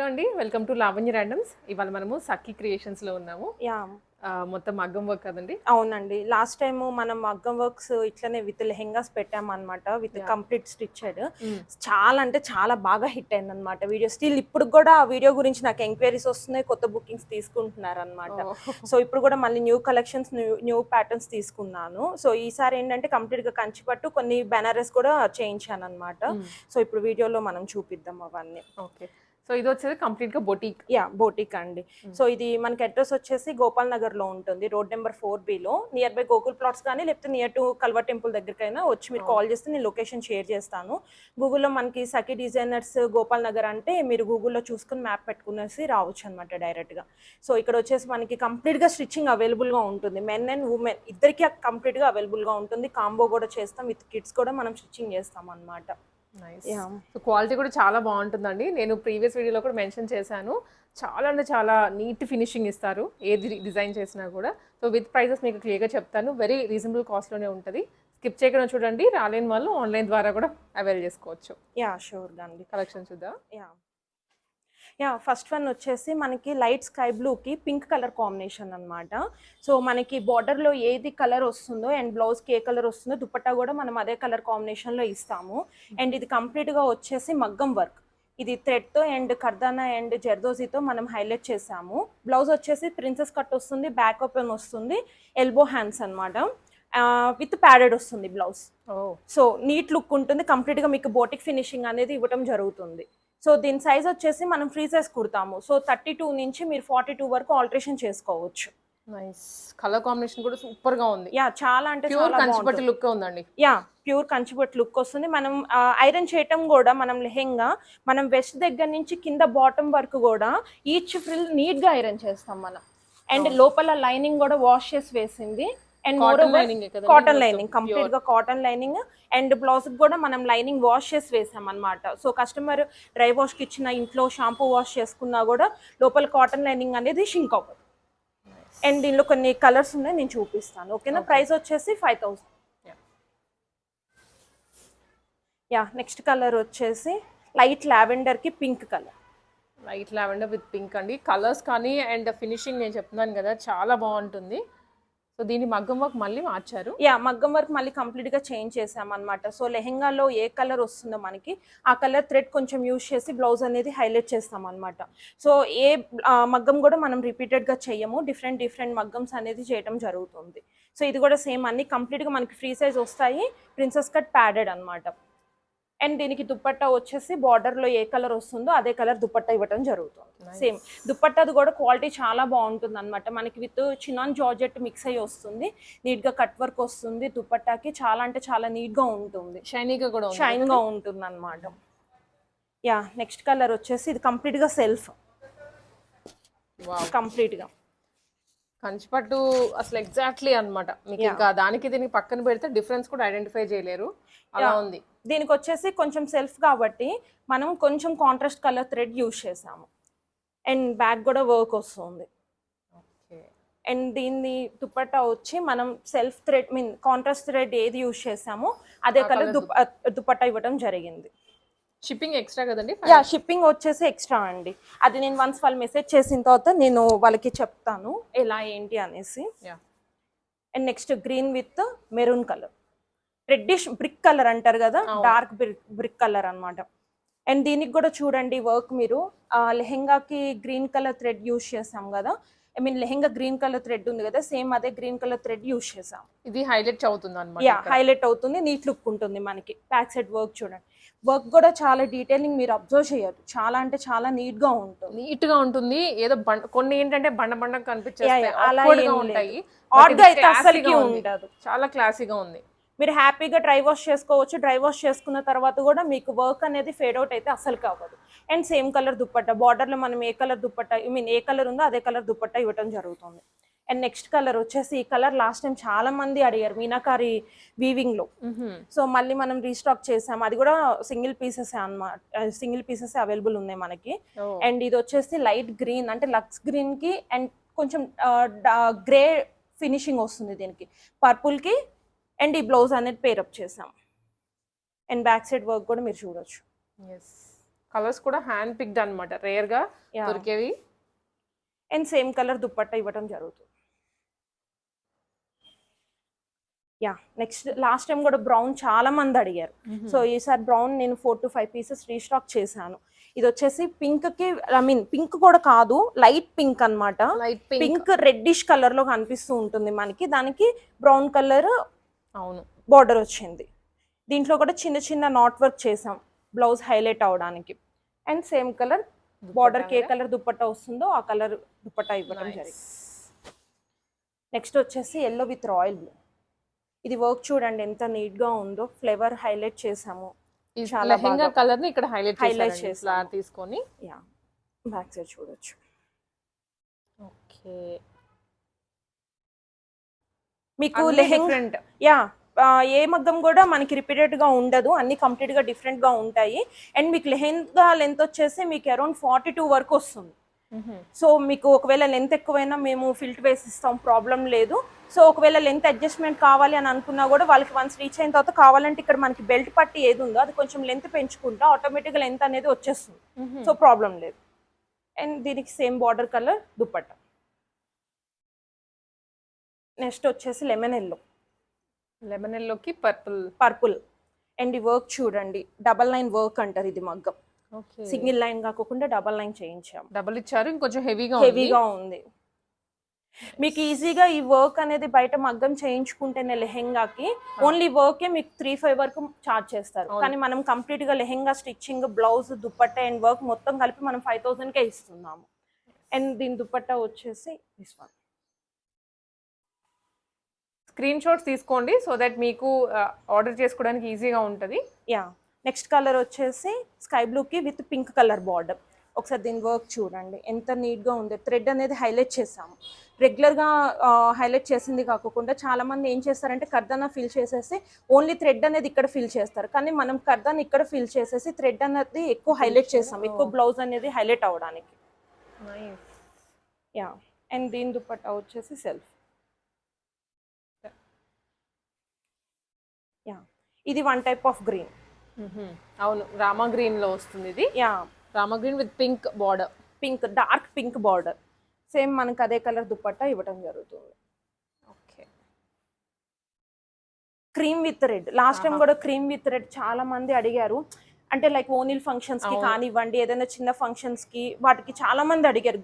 Hello అండి. Welcome to Lavanya randoms. ఇవాళ మనము సఖీ క్రియేషన్స్లో ఉన్నాము. యా. మొత్తం మగ్గం వర్క్ కదండి? అవునండి. లాస్ట్ టైం మనం మగ్గం వర్క్స్ ఇట్లనే విత్ లెహెంగాస్ పెట్టామన్నమాట విత్. కంప్లీట్ స్టిచ్డ్ చాలా అంటే చాలా బాగా హిట్ అయింది అనమాట వీడియో. స్టిల్ ఇప్పుడు కూడా ఆ వీడియో గురించి నాకు ఎంక్వైరీస్ వస్తున్నాయి కొత్త బుకింగ్స్ తీసుకుంటున్నారు అనమాట సో ఇప్పుడు కూడా మళ్ళీ న్యూ కలెక్షన్స్ న్యూ ప్యాటర్న్స్ తీసుకున్నాను. సో ఈసారి ఏంటంటే కంప్లీట్గా కంచిపట్టు కొన్ని బెనారస్ కూడా చేయించాను అనమాట సో ఇప్పుడు వీడియోలో మనం చూపిద్దాం అవన్నీ. ఓకే. సో ఇది వచ్చేది కంప్లీట్గా బొటీక్ యా బోటిక్ అండి. సో ఇది మనకి అడ్రస్ వచ్చేసి గోపాల్ నగర్లో ఉంటుంది రోడ్ నెంబర్ ఫోర్లో. నియర్ బై గోకుల్ ప్లాట్స్ కానీ లేకపోతే నియర్ టు కల్వర్ టెంపుల్ దగ్గరకైనా వచ్చి మీరు కాల్ చేస్తే నేను లొకేషన్ షేర్ చేస్తాను. గూగుల్లో మనకి సఖీ డిజైనర్స్ గోపాల్ నగర్ అంటే మీరు గూగుల్లో చూసుకుని మ్యాప్ పెట్టుకునేసి రావచ్చు అనమాట డైరెక్ట్గా సో ఇక్కడ వచ్చేసి మనకి కంప్లీట్గా స్టిచ్చింగ్ అవైలబుల్గా ఉంటుంది. మెన్ అండ్ ఉమెన్ ఇద్దరికి కంప్లీట్గా అవైలబుల్గా ఉంటుంది. కాంబో కూడా చేస్తాం. విత్ కిడ్స్ కూడా మనం స్టిచ్చింగ్ చేస్తాం అనమాట సో క్వాలిటీ కూడా చాలా బాగుంటుందండి. నేను ప్రీవియస్ వీడియోలో కూడా మెన్షన్ చేశాను. చాలా అంటే చాలా నీట్ ఫినిషింగ్ ఇస్తారు ఏది డిజైన్ చేసినా కూడా. సో విత్ ప్రైజెస్ మీకు క్లియర్గా చెప్తాను. వెరీ రీజనబుల్ కాస్ట్లోనే ఉంటుంది. స్కిప్ చేయకుండా చూడండి. రాలేని వాళ్ళు ఆన్లైన్ ద్వారా కూడా అవైల్ చేసుకోవచ్చు. యా షూర్గా అండి కలెక్షన్ చూద్దాం. యా యా ఫస్ట్ వన్ వచ్చేసి మనకి లైట్ స్కై బ్లూకి పింక్ కలర్ కాంబినేషన్ అన్నమాట. సో మనకి బార్డర్లో ఏది కలర్ వస్తుందో అండ్ బ్లౌజ్కి ఏ కలర్ వస్తుందో దుపట్టా కూడా మనం అదే కలర్ కాంబినేషన్లో ఇస్తాము. అండ్ ఇది కంప్లీట్గా వచ్చేసి మగ్గం వర్క్ ఇది థ్రెడ్తో అండ్ కర్దానా అండ్ జర్దోజీతో మనం హైలైట్ చేసాము. బ్లౌజ్ వచ్చేసి ప్రిన్సెస్ కట్ వస్తుంది బ్యాక్ ఓపెన్ వస్తుంది ఎల్బో హ్యాండ్స్ అనమాట విత్ ప్యాడెడ్ వస్తుంది బ్లౌజ్ ఓ. సో నీట్ లుక్ ఉంటుంది కంప్లీట్గా మీకు బోటిక్ ఫినిషింగ్ అనేది ఇవ్వడం జరుగుతుంది. సో దీని సైజ్ వచ్చేసి మనం ఫ్రీ సైజ్ కుడతాము. సో థర్టీ టూ నుంచి మీరు ఫార్టీ టూ వరకు ఆల్టరేషన్ చేసుకోవచ్చు. నైస్ కలర్ కాంబినేషన్ కూడా సూపర్గా ఉంది. యా చాలా అంటే ప్యూర్ కంచిపట్టు. లుక్ ఉందండి? యా ప్యూర్ కంచిపట్టు లుక్ వస్తుంది. మనం ఐరన్ చేయటం కూడా మనం లెహెంగా మనం వెస్ట్ దగ్గర నుంచి కింద బాటమ్ వరకు కూడా ఈచ్ ఫ్రిల్ నీట్గా ఐరన్ చేస్తాం మనం. అండ్ లోపల లైనింగ్ కూడా వాష్ చేసి వేసింది. అండ్ కాటన్ లైనింగ్ కదా కాటన్ లైనింగ్ కంప్లీట్గా కాటన్ లైనింగ్ అండ్ బ్లౌజ్ కూడా మనం లైనింగ్ వాష్ చేసి వేసాం అనమాట సో కస్టమర్ డ్రై వాష్కి ఇచ్చిన ఇంట్లో షాంపూ వాష్ చేసుకున్నా కూడా లోపల కాటన్ లైనింగ్ అనేది షింక్ అవ్వదు. అండ్ దీనిలో కొన్ని కలర్స్ ఉన్నాయి నేను చూపిస్తాను. ఓకేనా ప్రైస్ వచ్చేసి five thousand. Yeah next colour వచ్చేసి light లావెండర్కి pink colour light lavender with pink అండి. కలర్స్ కానీ అండ్ ఫినిషింగ్ నేను చెప్తున్నాను కదా చాలా బాగుంటుంది. సో దీన్ని మగ్గం వర్క్ మళ్ళీ మార్చారు? యా మగ్గం వర్క్ మళ్ళీ కంప్లీట్గా చేంజ్ చేసాం అనమాట సో లెహెంగాలో ఏ కలర్ వస్తుందో మనకి ఆ కలర్ థ్రెడ్ కొంచెం యూజ్ చేసి బ్లౌజ్ అనేది హైలైట్ చేస్తాం అనమాట సో ఏ మగ్గం కూడా మనం రిపీటెడ్గా చేయము డిఫరెంట్ డిఫరెంట్ మగ్గమ్స్ అనేది చేయడం జరుగుతుంది. సో ఇది కూడా సేమ్ అన్ని కంప్లీట్గా మనకి ఫ్రీ సైజ్ వస్తాయి. ప్రిన్సెస్ కట్ ప్యాడెడ్ అన్నమాట. అండ్ దీనికి దుపట్టా వచ్చేసి border లో ఏ కలర్ వస్తుందో అదే కలర్ దుపట్టా ఇవ్వడం జరుగుతుంది. సేమ్ దుపట్టాది కూడా క్వాలిటీ చాలా బాగుంటుంది అనమాట మనకి విత్ చినాన్ జార్జెట్ మిక్స్ అయ్యి వస్తుంది. నీట్గా కట్ వర్క్ వస్తుంది. దుపట్టాకి చాలా అంటే చాలా నీట్గా ఉంటుంది. షైనీగా కూడా ఉంది షైన్గా ఉంటుంది అనమాట యా నెక్స్ట్ కలర్ వచ్చేసి ఇది కంప్లీట్గా సెల్ఫ్ వావ్ కంప్లీట్గా. కంచిపట్టు అసలు ఎగ్జాక్ట్లీ అన్నమాట. మీకు ఇంకా దానికి దీనికి పక్కన పెడితే డిఫరెన్స్ కూడా ఐడెంటిఫై చేయలేరు. అలా. ఉంది. దీనికి వచ్చేసి కొంచెం సెల్ఫ్ కాబట్టి మనం కొంచెం కాంట్రాస్ట్ కలర్ థ్రెడ్ యూజ్ చేసాము అండ్ బ్యాక్ కూడా వర్క్ వస్తుంది. ఓకే. అండ్ దీన్ని దుపట్టా వచ్చి మనం self thread mean contrast thread ఏది యూజ్ చేసామో అదే కలర్ దుపట్టా ఇవ్వడం జరిగింది. షిప్పింగ్ ఎక్స్ట్రా కదండి? యా షిప్పింగ్ వచ్చేసి ఎక్స్ట్రా అండి. అది నేను వన్స్ వాళ్ళు మెసేజ్ చేసిన తర్వాత నేను వాళ్ళకి చెప్తాను ఎలా ఏంటి అనేసి. And next green with maroon colour. Reddish brick colour అంటారు కదా. డార్క్ బ్రిక్ బ్రిక్ కలర్ అన్నమాట. అండ్ దీనికి కూడా చూడండి వర్క్ మీరు. లెహెంగాకి గ్రీన్ కలర్ థ్రెడ్ యూజ్ చేసాం కదా. I mean lehenga green colour thread ఉంది కదా సేమ్ అదే గ్రీన్ కలర్ థ్రెడ్ యూస్ చేసాం ఇది హైలైట్ అవుతుంది యా అనమాట హైలైట్ అవుతుంది నీట్ లుక్ ఉంటుంది మనకి. బ్యాక్ సైడ్ వర్క్ చూడండి. వర్క్ కూడా చాలా డీటెయిలింగ్ మీరు అబ్జర్వ్ చేయొచ్చు చాలా అంటే చాలా నీట్గా ఉంటుంది. నీట్గా ఉంటుంది. ఏదో కొన్ని ఏంటంటే బండ బండ yeah, అలా ఉంటాయి. ఆడ్గా అయితే ఉంది. ఉండదు. చాలా క్లాసీగా ఉంది. మీరు హ్యాపీగా డ్రై వాష్ చేసుకోవచ్చు. డ్రై వాష్ చేసుకున్న తర్వాత కూడా మీకు వర్క్ అనేది ఫేడ్ అవుట్ అయితే అస్సలు కావదు. అండ్ సేమ్ కలర్ దుప్పట్ట బార్డర్లో మనం ఏ కలర్ దుప్పట్ట ఐ మీన్ ఏ కలర్ ఉందో అదే కలర్ దుప్పట్ట ఇవ్వడం జరుగుతుంది. అండ్ నెక్స్ట్ కలర్ వచ్చేసి ఈ కలర్ లాస్ట్ టైం చాలా మంది అడిగారు మీనాకారి వీవింగ్లో. సో మళ్ళీ మనం రీస్టాక్ చేసాం. అది కూడా సింగిల్ పీసెస్ అన్నమాట సింగిల్ పీసెస్ అవైలబుల్ ఉన్నాయి మనకి. అండ్ ఇది వచ్చేసి లైట్ గ్రీన్ అంటే లక్స్ గ్రీన్కి అండ్ కొంచెం గ్రే ఫినిషింగ్ వస్తుంది దీనికి. పర్పుల్కి అండ్ ఈ బ్లౌజ్ అనేది పేరప్ చేసాం. అండ్ బ్యాక్ సైడ్ వర్క్ కూడా మీరు చూడొచ్చు. కలర్స్ కూడా హ్యాండ్ పిక్డ్ అనమాట రేర్గా Yeah. దొరికేవి. అండ్ సేమ్ కలర్ దుప్పట్ట ఇవ్వడం జరుగుతుంది. యా నెక్స్ట్ లాస్ట్ టైం కూడా బ్రౌన్ చాలా మంది అడిగారు. సో ఈసారి బ్రౌన్ నేను four to five pieces restock చేశాను. ఇది వచ్చేసి పింక్కి ఐ మీన్ పింక్ కూడా కాదు light pink pink pink reddish కలర్లో కనిపిస్తూ ఉంటుంది మనకి. దానికి బ్రౌన్ కలర్ అవును. బార్డర్ వచ్చింది. దీంట్లో కూడా చిన్న చిన్న నాట్ వర్క్ చేసాం. బ్లౌజ్ హైలైట్ అవడానికి. అండ్ సేమ్ కలర్ బార్డర్కి ఏ కలర్ దుప్పట్టా వస్తుందో ఆ కలర్ దుప్పట్టా ఇవ్వడం జరిగింది. నెక్స్ట్ వచ్చేసి ఎల్లో విత్ రాయల్ బ్లూ ఇది వర్క్ చూడండి ఎంత నీట్గా ఉందో. ఫ్లేవర్ హైలైట్ చేసాము. లెహంగా కలర్ని ఇక్కడ హైలైట్. ఫ్లవర్ తీసుకొని. యా బ్యాక్ సైడ్ చూడొచ్చు. ఓకే మీకు లెహెంగా యా ఏ మగ్గం కూడా మనకి రిపీటెడ్గా ఉండదు. అన్ని కంప్లీట్గా డిఫరెంట్గా ఉంటాయి. అండ్ మీకు లెహెంగా లెంత్ వచ్చేసి మీకు అరౌండ్ ఫార్టీ టూ వరకు వస్తుంది. సో మీకు ఒకవేళ లెంత్ ఎక్కువైనా మేము ఫిల్ట్ వేసి ఇస్తాం. ప్రాబ్లం లేదు. సో ఒకవేళ లెంత్ అడ్జస్ట్మెంట్ కావాలి అని అనుకున్నా కూడా వాళ్ళకి వన్స్ రీచ్ అయిన తర్వాత కావాలంటే ఇక్కడ మనకి బెల్ట్ పట్టి ఏది ఉందో అది కొంచెం లెంత్ పెంచుకుంటా ఆటోమేటిక్గా లెంత్ అనేది వచ్చేస్తుంది. సో ప్రాబ్లం లేదు. అండ్ దీనికి same border colour dupatta next వచ్చేసి లెమన్ ఎల్లో. లెమన్ ఎల్లోకి పర్పుల్. పర్పుల్. అండ్ ఈ వర్క్ చూడండి డబల్ లైన్ వర్క్ అంటారు ఇది మగ్గం. సింగిల్ లైన్ కాకుండా డబల్ లైన్ చేయించాము డబుల్ ఇచ్చారు ఇంకొంచెం హెవీగా హెవీగా ఉంది. మీకు ఈజీగా ఈ వర్క్ అనేది బయట మగ్గం చేయించుకుంటేనే లెహెంగాకి ఓన్లీ వర్కే మీకు త్రీ ఫైవ్ వరకు చార్జ్ చేస్తారు. కానీ మనం కంప్లీట్గా lehenga stitching blouse dupatta and work మొత్తం కలిపి మనం ఫైవ్ థౌసండ్ కే ఇస్తున్నాము. అండ్ దీని దుప్పట్టా వచ్చేసి one. స్క్రీన్ షాట్స్ తీసుకోండి సో దట్ మీకు ఆర్డర్ చేసుకోవడానికి ఈజీగా ఉంటుంది. యా. నెక్స్ట్ కలర్ వచ్చేసి స్కై బ్లూకి విత్ పింక్ కలర్ బార్డర్. ఒకసారి దీని వర్క్ చూడండి. ఎంత నీట్గా ఉంది. థ్రెడ్ అనేది హైలైట్ చేసాము రెగ్యులర్గా హైలైట్ చేసింది కాకుండా చాలా మంది ఏం చేస్తారంటే కర్దానా ఫిల్ చేసేసి ఓన్లీ థ్రెడ్ అనేది ఇక్కడ ఫిల్ చేస్తారు. కానీ మనం కర్దాన్ ఇక్కడ ఫిల్ చేసేసి థ్రెడ్ అనేది ఎక్కువ హైలైట్ చేస్తాం ఎక్కువ బ్లౌజ్ అనేది హైలైట్ అవ్వడానికి. యా. అండ్ దీని దుపట్టా వచ్చేసి సెల్ఫ్ యా ఇది వన్ టైప్ ఆఫ్ గ్రీన్ అవును రామా గ్రీన్లో వస్తుంది ఇది. Yeah Rama green with pink border pink dark pink border same మనకు అదే కలర్ దుపట్టా ఇవ్వడం జరుగుతుంది. Okay cream with red last time కూడా క్రీమ్ విత్ రెడ్ చాలా మంది అడిగారు. అంటే లైక్ ఓనిల్ ఫంక్షన్స్కి. కానివ్వండి ఏదైనా చిన్న ఫంక్షన్స్కి వాటికి చాలా మంది అడిగారు.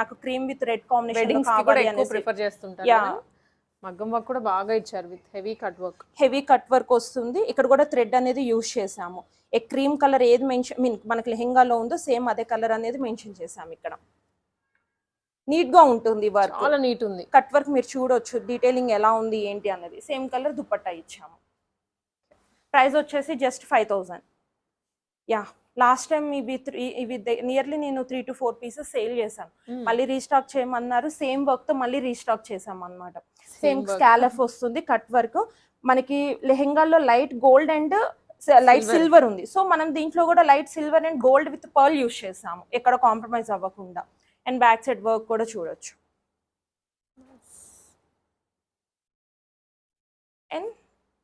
నాకు cream with red combination prefer చేస్తుంటారు. మగ్గం వర్క్ కూడా బాగా ఇచ్చారు with heavy cut work. Heavy cut work వస్తుంది. ఇక్కడ కూడా థ్రెడ్ అనేది యూజ్ చేసాము ఏ క్రీమ్ కలర్ ఏది మెన్షన్ మీన్ మనకి లెహెంగాలో ఉందో సేమ్ అదే కలర్ అనేది మెన్షన్ చేసాము ఇక్కడ. నీట్గా ఉంటుంది వర్క్. చాలా నీట్ ఉంది. కట్ వర్క్ మీరు చూడొచ్చు. డీటెయిలింగ్ ఎలా ఉంది ఏంటి అన్నది. సేమ్ కలర్ దుపట్టా ఇచ్చాము. ప్రైస్ వచ్చేసి just five thousand yeah. Last time ఇవి ఇవి నియర్లీ నేను three to four pieces sale చేశాను. మళ్ళీ రీస్టాక్ చేయమన్నారు సేమ్ వర్క్తో మళ్ళీ రీస్టాక్ చేసాం అన్నమాట సేమ్. స్కాలఫ్ వస్తుంది కట్ వర్క్. మనకి లెహెంగాలో light gold and light. Silver ఉంది. సో మనం దీంట్లో కూడా light silver and gold with pearl use చేసాము ఎక్కడ కాంప్రమైజ్ అవ్వకుండా. అండ్ బ్యాక్ సైడ్ వర్క్ కూడా చూడొచ్చు. And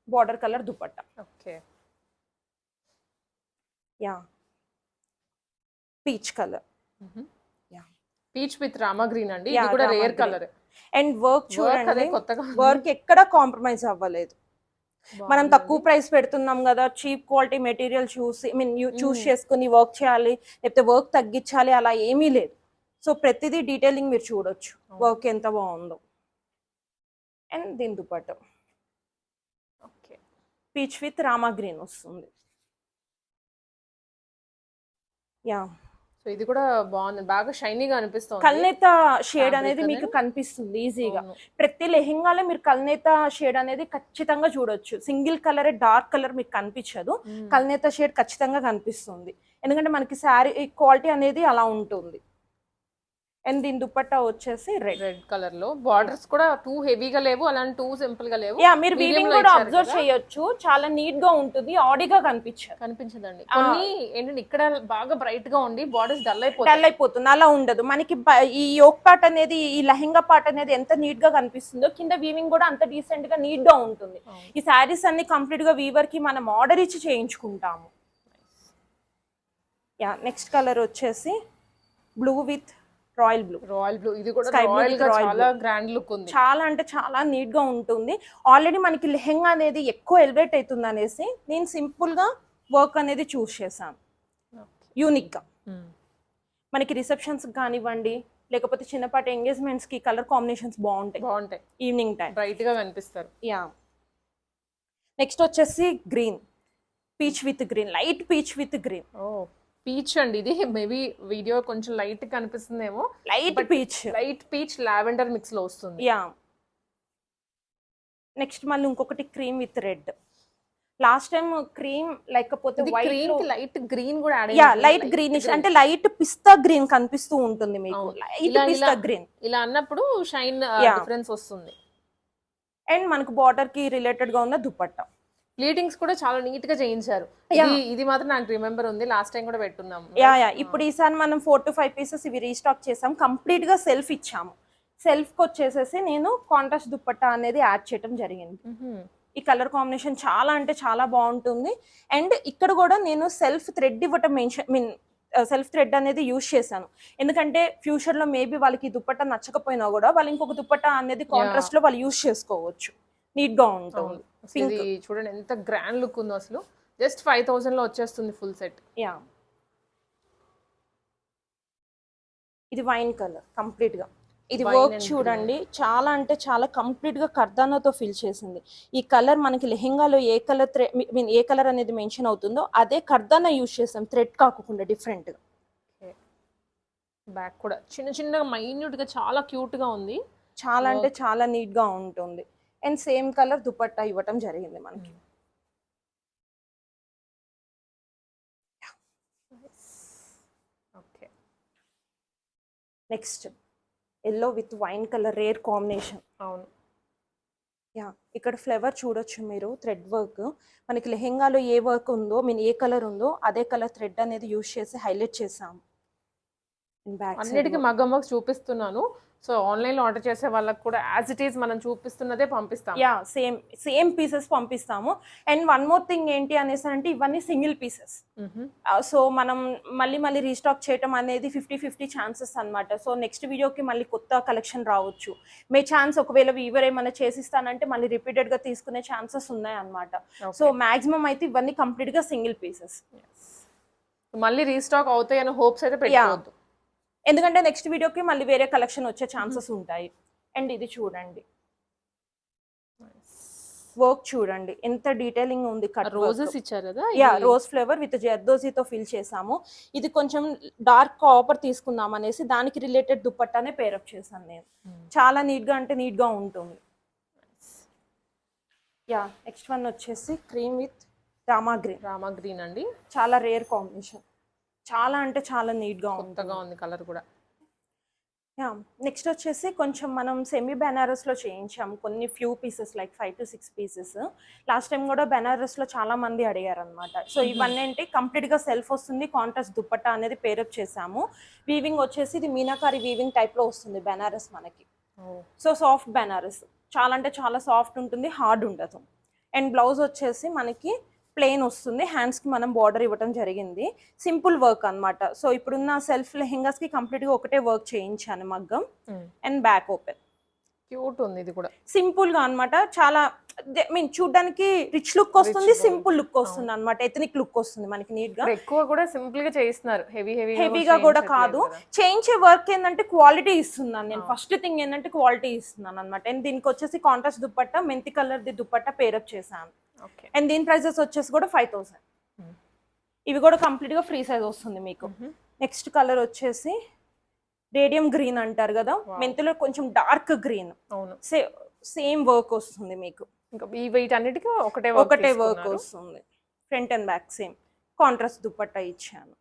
border colour dupatta. Okay. Yeah. Peach colour. Peach with Rama green అండి. ఇది కూడా రేర్. కలర్. అండ్ వర్క్ చూడండి. వర్క్ ఎక్కడ కాంప్రమైజ్ అవ్వలేదు. మనం. తక్కువ ప్రైస్ పెడుతున్నాం కదా చీప్ క్వాలిటీ మెటీరియల్ చూసి మీన్ చూస్. చేసుకుని వర్క్ చేయాలి లేకపోతే వర్క్ తగ్గించాలి అలా ఏమీ లేదు. సో ప్రతిదీ డీటెయిలింగ్ మీరు చూడొచ్చు వర్క్ ఎంత బాగుందో. అండ్ దీని dupatta. Okay. Peach with Rama green వస్తుంది. యా. సో ఇది కూడా బాగుంది. బాగా షైనీగా అనిపిస్తుంది. కల్నేత షేడ్ అనేది మీకు? కనిపిస్తుంది ఈజీగా. ప్రతి లెహెంగాలో మీరు కల్నేత షేడ్ అనేది ఖచ్చితంగా చూడొచ్చు. సింగిల్ కలర్ డార్క్ కలర్ మీకు కనిపించదు. కల్నేత షేడ్ ఖచ్చితంగా కనిపిస్తుంది. ఎందుకంటే మనకి శారీ క్వాలిటీ అనేది అలా ఉంటుంది. అండ్ దీని దుపట్టా వచ్చేసి రెడ్ రెడ్ కలర్లో. బార్డర్స్ కూడా టూ హెవీగా లేవు అలాంటి టూ సింపుల్గా లేవు. యా మీరు వీవింగ్ కూడా అబ్జర్వ్? చేయొచ్చు. చాలా నీట్గా ఉంటుంది. ఆడీగా కనిపించదు. కనిపించదండి. కొన్ని ఏంటంటే ఇక్కడ బాగా బ్రైట్గా ఉండి బార్డర్స్ డల్ డల్ అయిపోతాయి అయిపోతుంది. అలా ఉండదు. మనకి ఈ యోక్ పార్ట్ అనేది ఈ లెహంగా పార్ట్ అనేది ఎంత నీట్గా కనిపిస్తుందో కింద వీవింగ్ కూడా అంత డీసెంట్గా నీట్గా ఉంటుంది. ఈ శారీస్ అన్ని కంప్లీట్గా వీవర్కి మనం ఆర్డర్ ఇచ్చి చేయించుకుంటాము. యా నెక్స్ట్ కలర్ వచ్చేసి blue with royal blue. Royal blue. ఇది కూడా రాయల్ చాలా గ్రాండ్ లుక్ ఉంది. చాలా అంటే చాలా నీట్గా ఉంటుంది. ఆల్రెడీ మనకి లెహంగా అనేది ఎక్కువ ఎలివేట్ అవుతుంది అనేసి నేను సింపుల్గా వర్క్ అనేది చూస్ చేశాను. యూనిక్గా. మనకి రిసెప్షన్స్ కానివ్వండి లేకపోతే చిన్నపాటి ఎంగేజ్మెంట్స్కి కలర్ కాంబినేషన్స్ బాగుంటాయి. బాగుంటాయి. ఈవినింగ్ టైం బ్రైట్గా కనిపిస్తారు. యా. నెక్స్ట్ వచ్చేసి green. Peach with green. Light peach with green. Peach అండి ఇది. మేబీ వీడియో కొంచెం light కనిపిస్తుందేమో. Light peach. Light peach lavender మిక్స్లో వస్తుంది. యా. నెక్స్ట్ మళ్ళీ ఇంకొకటి cream with red. Last time cream లేకపోతే ఇది వైట్ గ్రీన్కి లైట్ గ్రీన్ కూడా యాడ్ యా లైట్ గ్రీనిష్. అంటే లైట్ పిస్తా గ్రీన్ కనిపిస్తూ ఉంటుంది మీకు. లైట్ ఇలా- పిస్తా గ్రీన్. ఇలా అన్నప్పుడు షైన్. డిఫరెన్స్ వస్తుంది. అండ్ మనకు బార్డర్కి రిలేటెడ్గా ఉన్న దుపట్టా. ప్లీటింగ్స్ కూడా చాలా నీట్గా చేయించారు. ఇది మాత్రం నాకు రిమెంబర్ ఉంది. లాస్ట్ టైం కూడా పెట్టున్నాం. యా యా ఇప్పుడు ఈసారి మనం ఫోర్ టు ఫైవ్ పీసెస్ ఇవి రీస్టాక్ చేసాం. కంప్లీట్గా సెల్ఫ్ ఇచ్చాము. సెల్ఫ్కి వచ్చేసేసి నేను కాంట్రాస్ట్ దుపట్టా అనేది యాడ్ చేయడం జరిగింది. ఈ కలర్ కాంబినేషన్ చాలా అంటే చాలా బాగుంటుంది. అండ్ ఇక్కడ కూడా నేను సెల్ఫ్ థ్రెడ్ ఇవ్వటం మెన్షన్ మీన్ సెల్ఫ్ థ్రెడ్ అనేది యూజ్ చేశాను. ఎందుకంటే ఫ్యూచర్లో మేబీ వాళ్ళకి ఈ దుపట్టా నచ్చకపోయినా కూడా వాళ్ళు ఇంకొక దుపట్టా అనేది కాంట్రాస్ట్లో వాళ్ళు యూజ్ చేసుకోవచ్చు. నీట్గా ఉంటుంది. ఇది చూడండి ఎంత గ్రాండ్ లుక్ ఉందో అసలు. జస్ట్ ఫైవ్ థౌసండ్లో వచ్చేస్తుంది ఫుల్ సెట్ యా. ఇది వైన్ కలర్ కంప్లీట్గా ఇది వర్క్ చూడండి చాలా అంటే చాలా కంప్లీట్గా కర్దానాతో ఫిల్ చేసింది. ఈ కలర్ మనకి లెహెంగాలో ఏ కలర్ మీన్ ఏ కలర్ అనేది మెన్షన్ అవుతుందో అదే కర్దానా యూజ్ చేసాం థ్రెడ్ కాకుండా డిఫరెంట్గా బ్యాక్ కూడా చిన్న చిన్నగా మైన్యూట్గా చాలా క్యూట్గా ఉంది. చాలా అంటే చాలా నీట్గా ఉంటుంది. అండ్ సేమ్ కలర్ దుపట్టా ఇవ్వటం జరిగింది మనకి. Next yellow with wine colour rare combination అవును. యా ఇక్కడ ఫ్లేవర్ చూడొచ్చు మీరు థ్రెడ్ వర్క్ మనకి లెహెంగాలో ఏ వర్క్ ఉందో మీన్ ఏ కలర్ ఉందో అదే కలర్ థ్రెడ్ అనేది యూజ్ చేసి హైలైట్ చేసాం బ్యాక్ అన్నిటికీ మగ్గం వర్క్స్ చూపిస్తున్నాను. సో ఆన్లైన్లో ఆర్డర్ చేసే వాళ్ళకి కూడా యాజ్ ఇట్ ఈస్ మనం చూపిస్తున్నదే పంపిస్తాం యా సేమ్ సేమ్ పీసెస్ పంపిస్తాము. అండ్ వన్ మోర్ థింగ్ ఏంటి అనేసి అంటే ఇవన్నీ సింగిల్ పీసెస్. సో మనం మళ్ళీ మళ్ళీ రీస్టాక్ చేయటం అనేది ఫిఫ్టీ ఫిఫ్టీ ఛాన్సెస్ అన్నమాట. సో నెక్స్ట్ వీడియోకి మళ్ళీ కొత్త కలెక్షన్ రావచ్చు. మే ఛాన్స్ ఒకవేళ వీవర్ ఏమైనా చేసిస్తానంటే మళ్ళీ repeated గా తీసుకునే ఛాన్సెస్ ఉన్నాయి Okay. సో మాక్సిమం అయితే ఇవన్నీ complete గా సింగిల్ పీసెస్ మళ్ళీ రీస్టాక్ అవుతాయని హోప్స్ అయితే పెట్టుకోవద్దు. ఎందుకంటే నెక్స్ట్ వీడియోకి మళ్ళీ వేరే కలెక్షన్ వచ్చే ఛాన్సెస్ ఉంటాయి. అండ్ ఇది చూడండి. వర్క్ చూడండి. ఎంత డీటెయిలింగ్ ఉంది కట్ రోజెస్ ఇచ్చారు కదా యా రోజ్ ఫ్లేవర్ విత్ జర్దోజీతో ఫిల్ చేసాము ఇది కొంచెం డార్క్ కాపర్ తీసుకుందాం అనేసి దానికి రిలేటెడ్ దుపట్టానే పేరప్ చేశాను నేను. చాలా నీట్గా అంటే నీట్గా ఉంటుంది. యా నెక్స్ట్ వన్ వచ్చేసి cream with Rama green Rama green అండి. చాలా రేర్ కాంబినేషన్ చాలా అంటే చాలా నీట్గా ఉంటుంది. కొత్తగా ఉంది కలర్ కూడా. యా నెక్స్ట్ వచ్చేసి కొంచెం మనం సెమీ బెనారస్లో చేయించాము. కొన్ని few pieces like five to six pieces last time కూడా బెనారస్లో చాలా మంది అడిగారు అనమాట సో ఇవన్నీ ఏంటి కంప్లీట్గా సెల్ఫ్ వస్తుంది కాంట్రాస్ట్ దుప్పట్టా అనేది పేరప్ చేసాము వీవింగ్ వచ్చేసి ఇది మీనాకారి వీవింగ్ టైప్లో వస్తుంది బెనారస్ మనకి. సో సాఫ్ట్ బెనారస్ చాలా అంటే చాలా సాఫ్ట్ ఉంటుంది హార్డ్ ఉండదు. అండ్ బ్లౌజ్ వచ్చేసి మనకి ప్లెయిన్ వస్తుంది హ్యాండ్స్కి మనం బార్డర్ ఇవ్వడం జరిగింది. సింపుల్ వర్క్ అన్నమాట. సో ఇప్పుడున్న సెల్ఫ్ లెహెంగాస్కి కంప్లీట్గా ఒకటే వర్క్ చేయించాను మగ్గం. And back open. క్యూట్ ఉంది ఇది కూడా. సింపుల్గా అన్నమాట. చాలా మీన్ చూడడానికి రిచ్ లుక్ వస్తుంది సింపుల్ లుక్ వస్తుంది అనమాట ఎథనిక్ లుక్ వస్తుంది మనకి నీట్గా. ఎక్కువ కూడా సింపుల్గా చేయిస్తున్నారు. హెవీ హెవీ హెవీగా కూడా కాదు. చేయించే వర్క్ ఏంటంటే క్వాలిటీ ఇస్తున్నాను నేను. ఫస్ట్ థింగ్ ఏంటంటే క్వాలిటీ ఇస్తున్నాను అనమాట అండ్ దీనికి వచ్చేసి కాంట్రాస్ట్ దుప్పట్టా మెంతి colour the dupatta pair up చేశాను. ఓకే అండ్ దీని ప్రైసెస్ వచ్చేసి కూడా ఫైవ్ థౌసండ్ Hmm. ఇవి కూడా కంప్లీట్గా ఫ్రీ సైజ్ వస్తుంది మీకు. నెక్స్ట్ కలర్ వచ్చేసి రేడియం గ్రీన్ అంటారు కదా మెంతిలో కొంచెం డార్క్ గ్రీన్. అవును. సేమ్ వర్క్ వస్తుంది మీకు. ఇంకా ఈ వెయిట్ అన్నిటికీ ఒకటే ఒకటే వర్క్. వస్తుంది. Front and back same contrast dupatta ఇచ్చాను.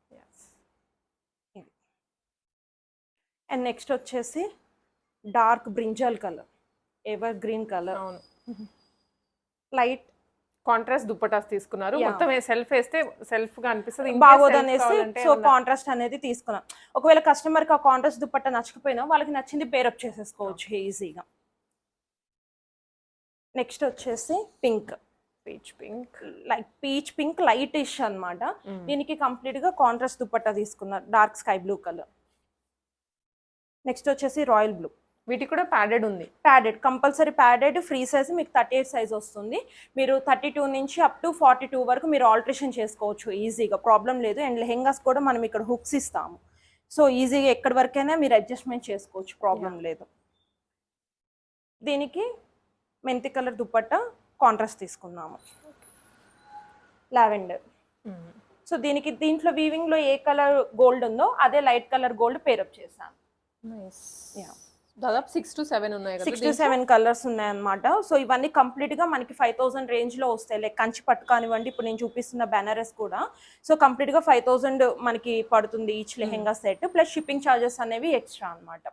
అండ్ నెక్స్ట్ వచ్చేసి dark brinjal colour evergreen colour అవును. లైట్ కాంట్రాస్ట్ దుప్పటాస్ తీసుకున్నారు. మొత్తం సెల్ఫ్ వేస్తే సెల్ఫ్గా అనిపిస్తుంది. బాగోదు అనేసి సో కాంట్రాస్ట్ అనేది తీసుకున్నాం. ఒకవేళ కస్టమర్కి ఆ కాంట్రాస్ట్ దుపట్టా నచ్చకపోయినా వాళ్ళకి నచ్చింది పేరప్ చేసేసుకోవచ్చు ఈజీగా నెక్స్ట్ వచ్చేసి pink peach pink like peach pink lightish అన్నమాట దీనికి కంప్లీట్గా కాంట్రాస్ట్ దుపట్టా తీసుకున్నారు. Dark sky blue colour next వచ్చేసి రాయల్ బ్లూ వీటికి కూడా ప్యాడెడ్ ఉంది. Padded compulsory padded free size మీకు థర్టీ ఎయిట్ సైజ్ వస్తుంది. మీరు థర్టీ టూ నుంచి అప్ టు ఫార్టీ టూ వరకు మీరు ఆల్టరేషన్ చేసుకోవచ్చు ఈజీగా ప్రాబ్లం లేదు. అండ్ లెహెంగాస్ కూడా మనం ఇక్కడ హుక్స్ ఇస్తాము. సో ఈజీగా ఎక్కడి వరకైనా మీరు అడ్జస్ట్మెంట్ చేసుకోవచ్చు. ప్రాబ్లం లేదు. దీనికి మెంతి కలర్ దుపట్టా కాంట్రాస్ట్ తీసుకున్నాము. లావెండర్ సో దీనికి దీంట్లో వీవింగ్లో ఏ కలర్ గోల్డ్ ఉందో అదే light colour gold pair up చేశాను. Yeah. దాదాపు సిక్స్ టు సెవెన్ ఉన్నాయి సిక్స్ టు సెవెన్ కలర్స్ ఉన్నాయన్నమాట. సో ఇవన్నీ కంప్లీట్గా మనకి ఫైవ్ థౌసండ్ రేంజ్లో వస్తాయి. లైక్ కంచి పట్టు కానివ్వండి ఇప్పుడు నేను చూపిస్తున్న బెనారస్ కూడా. సో కంప్లీట్గా ఫైవ్ థౌసండ్ మనకి పడుతుంది each lehenga set plus shipping charges అనేవి ఎక్స్ట్రా అన్నమాట.